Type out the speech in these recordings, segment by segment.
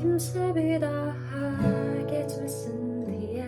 kimse bir daha geçmesin diye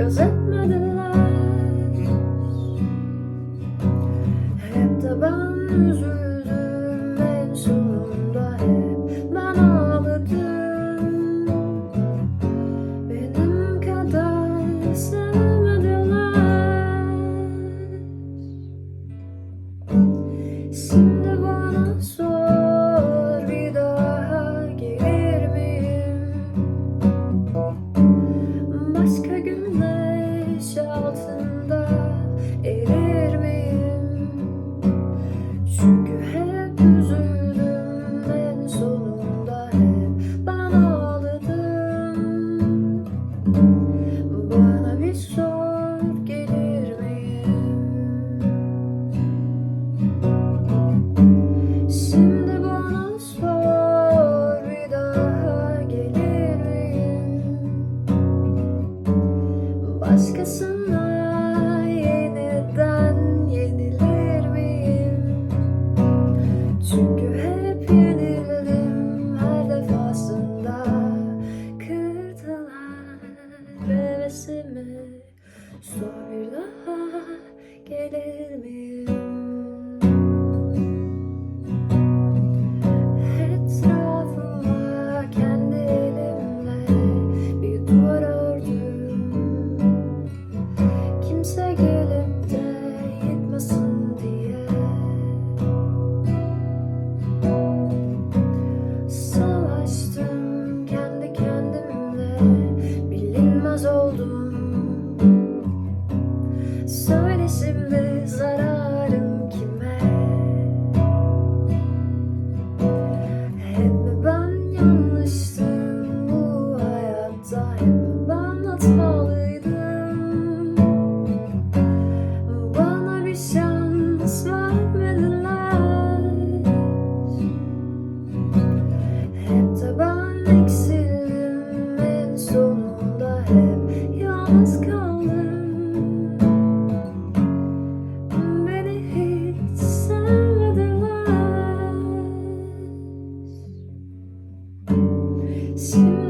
gözetmediler Hep de ben üzüldüm hep ben Benim kadar sevmediler. Şimdi başkasına yeniden yenilir? Çünkü hep yenildim her defasında kırdılar hevesimi. Sor bir daha gelir miyim? Söyleşimiz ara to